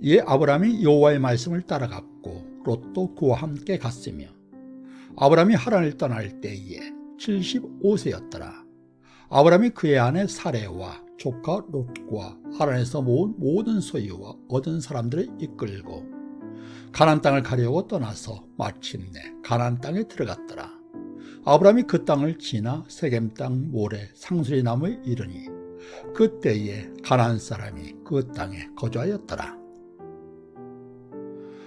이에 아브라함이 여호와의 말씀을 따라갔고 롯도 그와 함께 갔으며 아브라함이 하란을 떠날 때에 75세였더라. 아브라함이 그의 아내 사레와 조카 롯과 하란에서 모은 모든 소유와 얻은 사람들을 이끌고 가나안 땅을 가려고 떠나서 마침내 가나안 땅에 들어갔더라. 아브라함이 그 땅을 지나 세겜 땅 모래 상수리 나무에 이르니 그때에 가나안 사람이 그 땅에 거주하였더라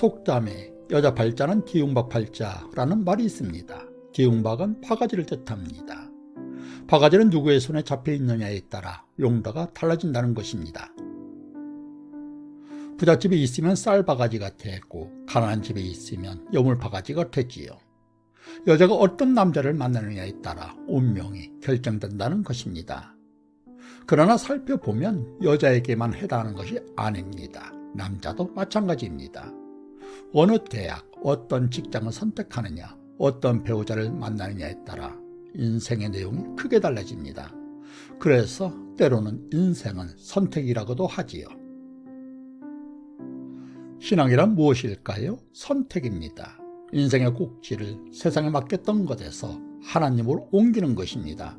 속담에 여자 팔자는 기웅박 팔자라는 말이 있습니다. 기웅박은 바가지를 뜻합니다. 바가지는 누구의 손에 잡혀 있느냐에 따라 용도가 달라진다는 것입니다. 부잣집에 있으면 쌀 바가지가 되고 가난한 집에 있으면 여물 바가지가 되지요. 여자가 어떤 남자를 만나느냐에 따라 운명이 결정된다는 것입니다. 그러나 살펴보면 여자에게만 해당하는 것이 아닙니다. 남자도 마찬가지입니다. 어느 대학, 어떤 직장을 선택하느냐, 어떤 배우자를 만나느냐에 따라 인생의 내용이 크게 달라집니다. 그래서 때로는 인생은 선택이라고도 하지요. 신앙이란 무엇일까요? 선택입니다. 인생의 꼭지를 세상에 맡겼던 것에서 하나님으로 옮기는 것입니다.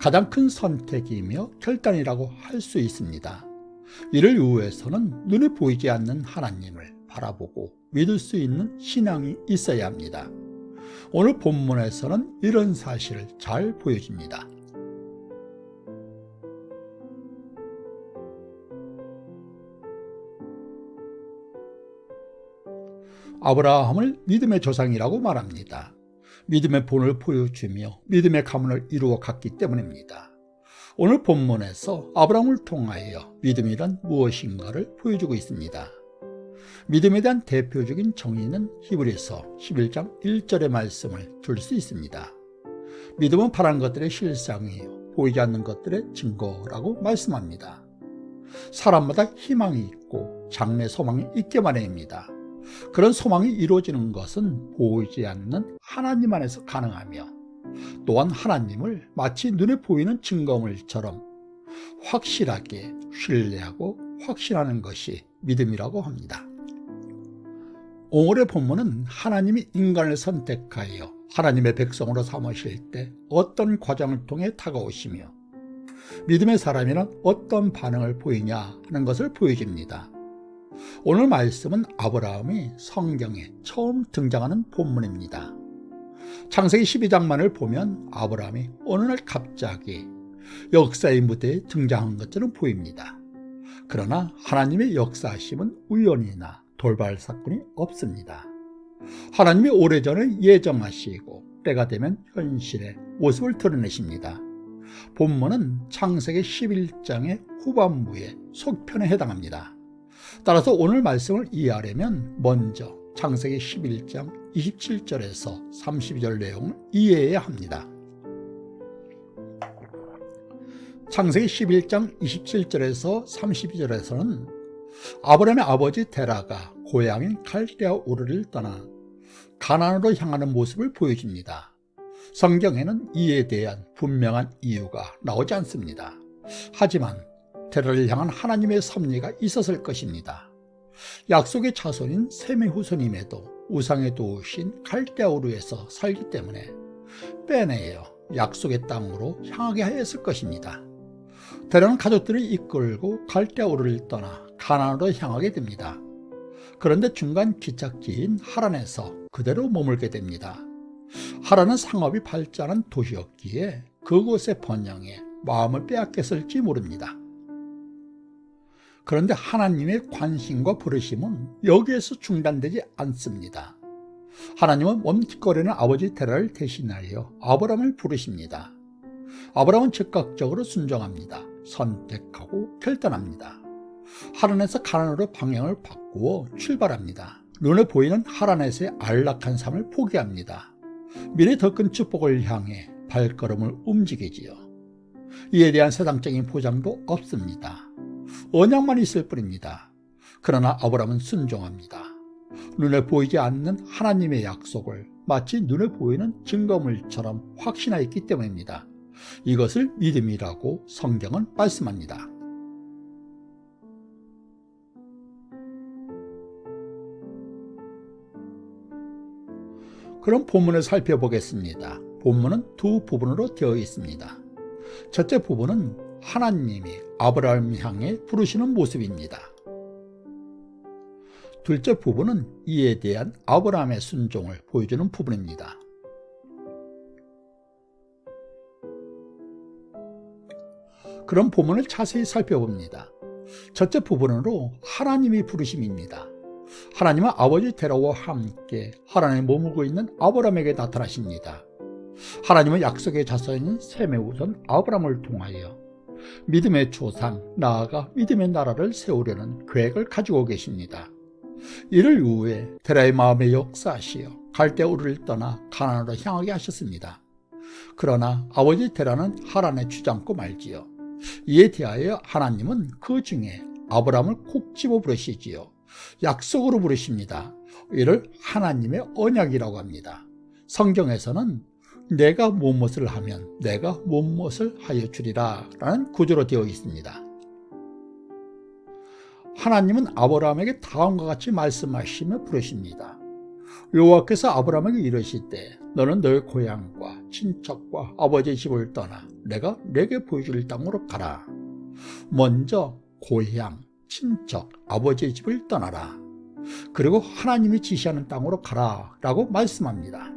가장 큰 선택이며 결단이라고 할 수 있습니다. 이를 위해서는 눈에 보이지 않는 하나님을 바라보고 믿을 수 있는 신앙이 있어야 합니다. 오늘 본문에서는 이런 사실을 잘 보여줍니다. 아브라함을 믿음의 조상이라고 말합니다. 믿음의 본을 보여주며 믿음의 가문을 이루어 갔기 때문입니다. 오늘 본문에서 아브라함을 통하여 믿음이란 무엇인가를 보여주고 있습니다. 믿음에 대한 대표적인 정의는 히브리서 11장 1절의 말씀을 들수 있습니다. 믿음은 바란 것들의 실상이요 보이지 않는 것들의 증거라고 말씀합니다. 사람마다 희망이 있고 장래 소망이 있게 마련입니다. 그런 소망이 이루어지는 것은 보이지 않는 하나님 안에서 가능하며 또한 하나님을 마치 눈에 보이는 증거물처럼 확실하게 신뢰하고 확신하는 것이 믿음이라고 합니다. 오늘의 본문은 하나님이 인간을 선택하여 하나님의 백성으로 삼으실 때 어떤 과정을 통해 다가오시며 믿음의 사람이란 어떤 반응을 보이냐 하는 것을 보여줍니다. 오늘 말씀은 아브라함이 성경에 처음 등장하는 본문입니다. 창세기 12장만을 보면 아브라함이 어느 날 갑자기 역사의 무대에 등장한 것처럼 보입니다. 그러나 하나님의 역사하심은 우연이나 돌발 사건이 없습니다. 하나님이 오래전에 예정하시고 때가 되면 현실의 모습을 드러내십니다. 본문은 창세기 11장의 후반부의 속편에 해당합니다. 따라서 오늘 말씀을 이해하려면 먼저 창세기 11장 27절에서 32절 내용을 이해해야 합니다. 창세기 11장 27절에서 32절에서는 아브라함의 아버지 데라가 고향인 칼데아 우르를 떠나 가나안으로 향하는 모습을 보여줍니다. 성경에는 이에 대한 분명한 이유가 나오지 않습니다. 하지만 테라를 향한 하나님의 섭리가 있었을 것입니다. 약속의 자손인 셈의 후손임에도 우상의 도우신 갈대아우르에서 살기 때문에 빼내어 약속의 땅으로 향하게 하였을 것입니다. 대라는 가족들을 이끌고 갈대우를 떠나 가나안으로 향하게 됩니다. 그런데 중간 기착지인 하란에서 그대로 머물게 됩니다. 하란은 상업이 발전한 도시였기에 그곳의 번영에 마음을 빼앗겼을지 모릅니다. 그런데 하나님의 관심과 부르심은 여기에서 중단되지 않습니다. 하나님은 멈칫거리는 아버지 테라를 대신하여 아브람을 부르십니다. 아브람은 즉각적으로 순종합니다. 선택하고 결단합니다. 하란에서 가난으로 방향을 바꾸어 출발합니다. 눈에 보이는 하란에서의 안락한 삶을 포기합니다. 미래 더 큰 축복을 향해 발걸음을 움직이지요. 이에 대한 세상적인 보장도 없습니다. 언약만 있을 뿐입니다. 그러나 아브람은 순종합니다. 눈에 보이지 않는 하나님의 약속을 마치 눈에 보이는 증거물처럼 확신하였기 때문입니다. 이것을 믿음이라고 성경은 말씀합니다. 그럼 본문을 살펴보겠습니다. 본문은 두 부분으로 되어 있습니다. 첫째 부분은 하나님이 아브라함 향해 부르시는 모습입니다. 둘째 부분은 이에 대한 아브라함의 순종을 보여주는 부분입니다. 그럼 본문을 자세히 살펴봅니다. 첫째 부분으로 하나님이 부르심입니다. 하나님은 아버지 테라와 함께 하나님에 머물고 있는 아브라함에게 나타나십니다. 하나님은 약속의 자손인 셈의 우선 아브라함을 통하여 믿음의 조상, 나아가 믿음의 나라를 세우려는 계획을 가지고 계십니다. 이를 위해 테라의 마음에 역사하시어 갈대우를 떠나 가나안으로 향하게 하셨습니다. 그러나 아버지 테라는 하란에 주장고 말지요. 이에 대하여 하나님은 그 중에 아브라함을 콕 집어 부르시지요. 약속으로 부르십니다. 이를 하나님의 언약이라고 합니다. 성경에서는 내가 무엇을 하면 내가 무엇을 하여 주리라 라는 구조로 되어 있습니다. 하나님은 아브라함에게 다음과 같이 말씀하시며 부르십니다. 여호와께서 아브라함에게 이르실 때 너는 너의 고향과 친척과 아버지의 집을 떠나 내가 내게 보여줄 땅으로 가라. 먼저 고향, 친척, 아버지의 집을 떠나라. 그리고 하나님이 지시하는 땅으로 가라 라고 말씀합니다.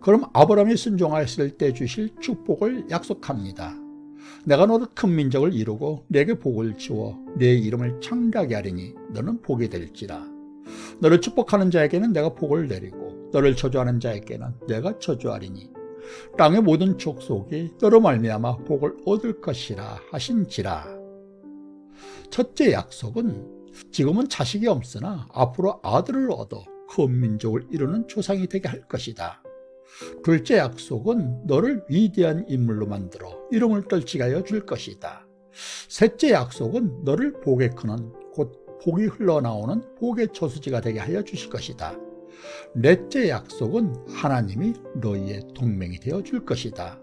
그럼 아브라함이 순종하였을 때 주실 축복을 약속합니다. 내가 너를 큰 민족을 이루고 내게 복을 주어 내 이름을 창대하게 하리니 너는 복이 될지라. 너를 축복하는 자에게는 내가 복을 내리고 너를 저주하는 자에게는 내가 저주하리니 땅의 모든 족속이 너로 말미암아 복을 얻을 것이라 하신지라. 첫째 약속은 지금은 자식이 없으나 앞으로 아들을 얻어 큰 민족을 이루는 조상이 되게 할 것이다. 둘째 약속은 너를 위대한 인물로 만들어 이름을 떨치게 하여 줄 것이다. 셋째 약속은 너를 복에 크는 곧 복이 흘러나오는 복의 저수지가 되게 하여 주실 것이다. 넷째 약속은 하나님이 너희의 동맹이 되어 줄 것이다.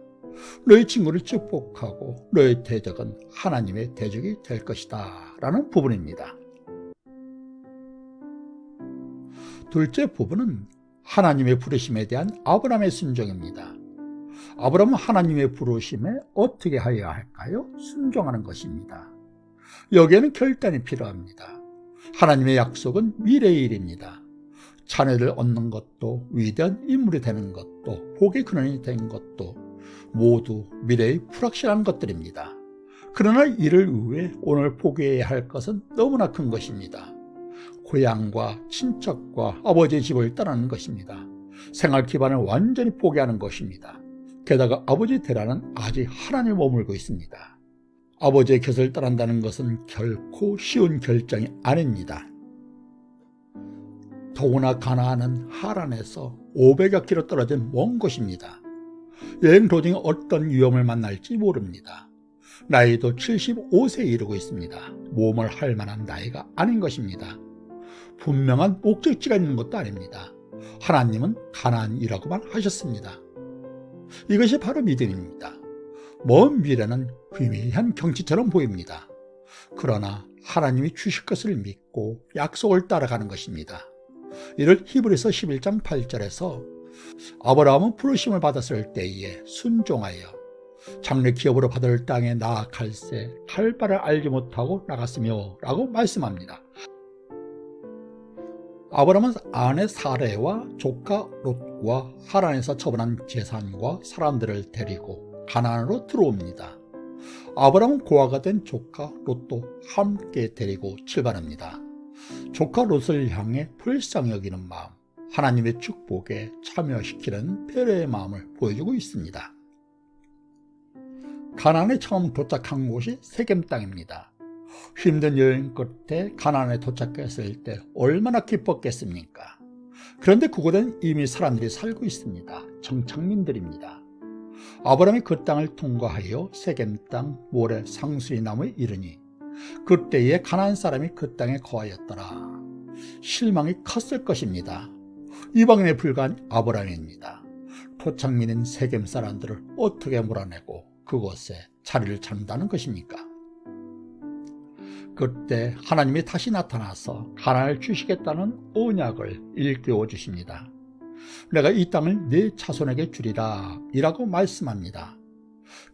너희 친구를 축복하고 너의 대적은 하나님의 대적이 될 것이다. 라는 부분입니다. 둘째 부분은 하나님의 부르심에 대한 아브라함의 순종입니다. 아브라함은 하나님의 부르심에 어떻게 하여야 할까요? 순종하는 것입니다. 여기에는 결단이 필요합니다. 하나님의 약속은 미래의 일입니다. 자녀를 얻는 것도 위대한 인물이 되는 것도 복의 근원이 된 것도 모두 미래의 불확실한 것들입니다. 그러나 이를 위해 오늘 포기해야 할 것은 너무나 큰 것입니다. 고향과 친척과 아버지의 집을 떠나는 것입니다. 생활 기반을 완전히 포기하는 것입니다. 게다가 아버지 대라는 아직 하나님을 머물고 있습니다. 아버지의 곁을 떠난다는 것은 결코 쉬운 결정이 아닙니다. 더구나 가나안은 하란에서 500여 킬로 떨어진 먼 곳입니다. 여행 도중에 어떤 위험을 만날지 모릅니다. 나이도 75세에 이르고 있습니다. 몸을 할 만한 나이가 아닌 것입니다. 분명한 목적지가 있는 것도 아닙니다. 하나님은 가난이라고만 하셨습니다. 이것이 바로 믿음입니다. 먼 미래는 희미한 경치처럼 보입니다. 그러나 하나님이 주실 것을 믿고 약속을 따라가는 것입니다. 이를 히브리서 11장 8절에서 아브라함은 부르심을 받았을 때에 순종하여 장래 기업으로 받을 땅에 나아갈새 갈 바를 알지 못하고 나갔으며 라고 말씀합니다. 아브라함은 아내 사레와 조카 롯과 하란에서 처분한 재산과 사람들을 데리고 가나안으로 들어옵니다. 아브라함은 고아가 된 조카 롯도 함께 데리고 출발합니다. 조카 롯을 향해 불쌍히 여기는 마음, 하나님의 축복에 참여시키는 배려의 마음을 보여주고 있습니다. 가나안에 처음 도착한 곳이 세겜 땅입니다. 힘든 여행 끝에 가나안에 도착했을 때 얼마나 기뻤겠습니까? 그런데 그곳엔 이미 사람들이 살고 있습니다. 정착민들입니다. 아브라함이 그 땅을 통과하여 세겜 땅 모래 상수리 나무에 이르니 그때에 가나안 사람이 그 땅에 거하였더라. 실망이 컸을 것입니다. 이방인에 불과한 아브라함입니다. 토착민인 세겜 사람들을 어떻게 몰아내고 그곳에 자리를 찾는다는 것입니까? 그때 하나님이 다시 나타나서 가나안을 주시겠다는 언약을 일깨워 주십니다. 내가 이 땅을 네 자손에게 주리라 이라고 말씀합니다.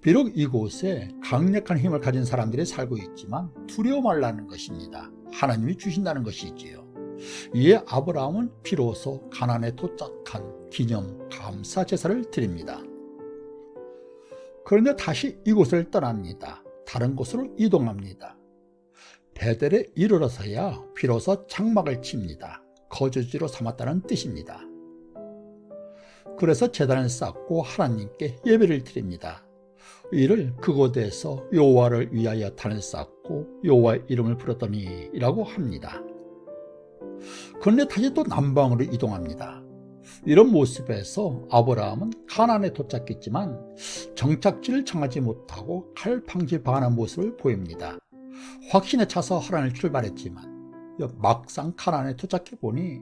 비록 이곳에 강력한 힘을 가진 사람들이 살고 있지만 두려워 말라는 것입니다. 하나님이 주신다는 것이지요. 이에 아브라함은 비로소 가난에 도착한 기념 감사 제사를 드립니다. 그런데 다시 이곳을 떠납니다. 다른 곳으로 이동합니다. 베델에 이르러서야 비로소 장막을 칩니다. 거주지로 삼았다는 뜻입니다. 그래서 재단을 쌓고 하나님께 예배를 드립니다. 이를 그곳에서 여호와를 위하여 단을 쌓고 여호와의 이름을 부르더니라고 합니다. 그런데 다시 또 남방으로 이동합니다. 이런 모습에서 아브라함은 가난에 도착했지만 정착지를 정하지 못하고 칼팡질방하는 모습을 보입니다. 확신에 차서 하란을 출발했지만 막상 가난에 도착해 보니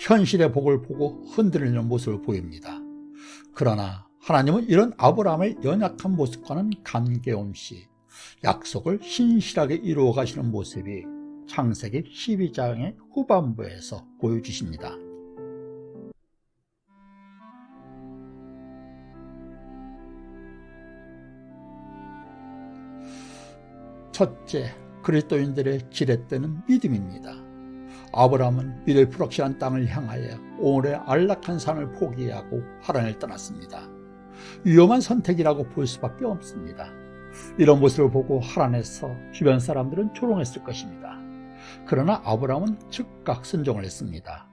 현실의 복을 보고 흔들리는 모습을 보입니다. 그러나 하나님은 이런 아브라함의 연약한 모습과는 관계없이 약속을 신실하게 이루어 가시는 모습이 창세기 12장의 후반부에서 보여주십니다. 첫째, 그리스도인들의 지렛대는 믿음입니다. 아브라함은 미래 불확실한 땅을 향하여 오늘의 안락한 삶을 포기하고 하란을 떠났습니다. 위험한 선택이라고 볼 수밖에 없습니다. 이런 모습을 보고 하란에서 주변 사람들은 조롱했을 것입니다. 그러나 아브라함은 즉각 순종을 했습니다.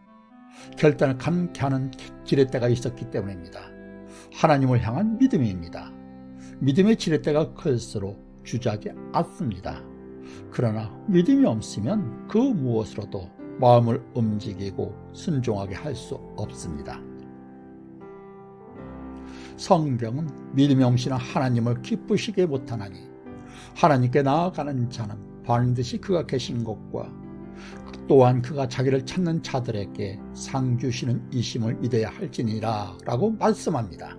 결단을 감게 하는 지렛대가 있었기 때문입니다. 하나님을 향한 믿음입니다. 믿음의 지렛대가 클수록 주작이 않습니다. 그러나 믿음이 없으면 그 무엇으로도 마음을 움직이고 순종하게 할 수 없습니다. 성경은 믿음이 없이는 하나님을 기쁘시게 못하나니 하나님께 나아가는 자는 반드시 그가 계신 것과 또한 그가 자기를 찾는 자들에게 상 주시는 이심을 믿어야 할지니라 라고 말씀합니다.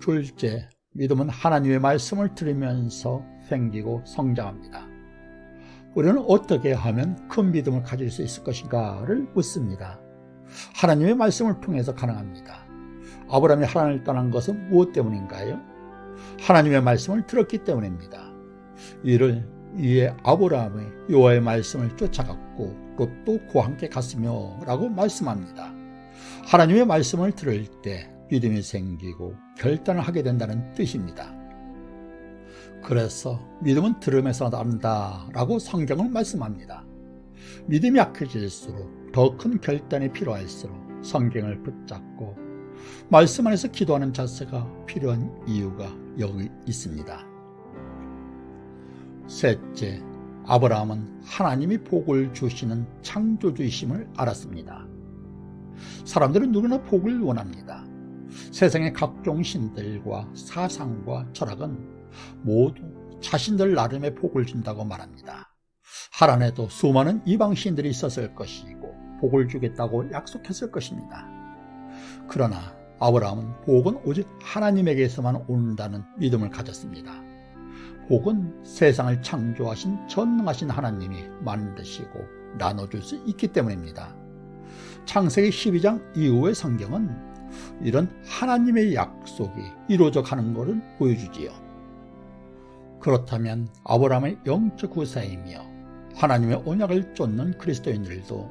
둘째, 믿음은 하나님의 말씀을 들으면서 생기고 성장합니다. 우리는 어떻게 하면 큰 믿음을 가질 수 있을 것인가를 묻습니다. 하나님의 말씀을 통해서 가능합니다. 아브라함이 하나님을 떠난 것은 무엇 때문인가요? 하나님의 말씀을 들었기 때문입니다. 이를 이에 아브라함의 여호와의 말씀을 쫓아갔고 롯도 그와 함께 갔으며 라고 말씀합니다. 하나님의 말씀을 들을 때 믿음이 생기고 결단을 하게 된다는 뜻입니다. 그래서 믿음은 들음에서 난다 라고 성경은 말씀합니다. 믿음이 약해질수록 더 큰 결단이 필요할수록 성경을 붙잡고 말씀 안에서 기도하는 자세가 필요한 이유가 여기 있습니다. 셋째, 아브라함은 하나님이 복을 주시는 창조주이심을 알았습니다. 사람들은 누구나 복을 원합니다. 세상의 각종 신들과 사상과 철학은 모두 자신들 나름의 복을 준다고 말합니다. 하란에도 수많은 이방 신들이 있었을 것이고 복을 주겠다고 약속했을 것입니다. 그러나 아브라함은 복은 오직 하나님에게서만 온다는 믿음을 가졌습니다. 복은 세상을 창조하신 전능하신 하나님이 만드시고 나눠줄 수 있기 때문입니다. 창세기 12장 이후의 성경은 이런 하나님의 약속이 이루어져 가는 것을 보여주지요. 그렇다면 아브라함의 영적 구사이며 하나님의 언약을 쫓는 그리스도인들도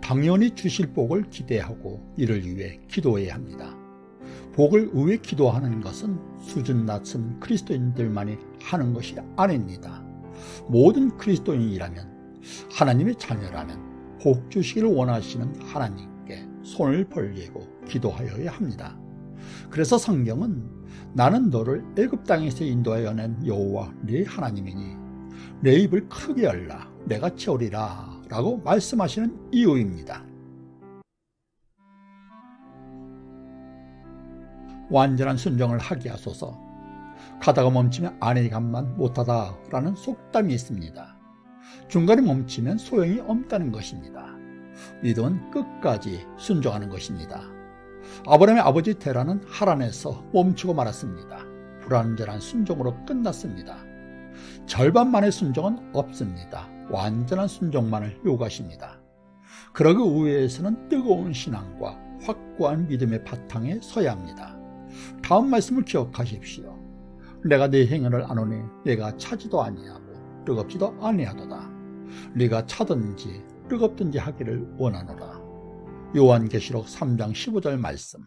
당연히 주실 복을 기대하고 이를 위해 기도해야 합니다. 복을 위해 기도하는 것은 수준 낮은 그리스도인들만이 하는 것이 아닙니다. 모든 그리스도인이라면 하나님의 자녀라면 복 주시기를 원하시는 하나님께 손을 벌리고 기도하여야 합니다. 그래서 성경은 나는 너를 애굽 땅에서 인도하여 낸 여호와 네 하나님이니 내 입을 크게 열라 내가 채우리라 라고 말씀하시는 이유입니다. 완전한 순종을 하게 하소서 가다가 멈추면 아내 감만 못하다 라는 속담이 있습니다. 중간에 멈추면 소용이 없다는 것입니다. 믿음은 끝까지 순종하는 것입니다. 아브라함의 아버지 테라는 하란에서 멈추고 말았습니다. 불완전한 순종으로 끝났습니다. 절반만의 순종은 없습니다. 완전한 순종만을 요구하십니다. 그러기 위해서는 뜨거운 신앙과 확고한 믿음의 바탕에 서야 합니다. 다음 말씀을 기억하십시오. 내가 내 행위를 아노니 내가 차지도 아니하고 뜨겁지도 아니하도다. 네가 차든지 뜨겁든지 하기를 원하노라. 요한계시록 3장 15절 말씀.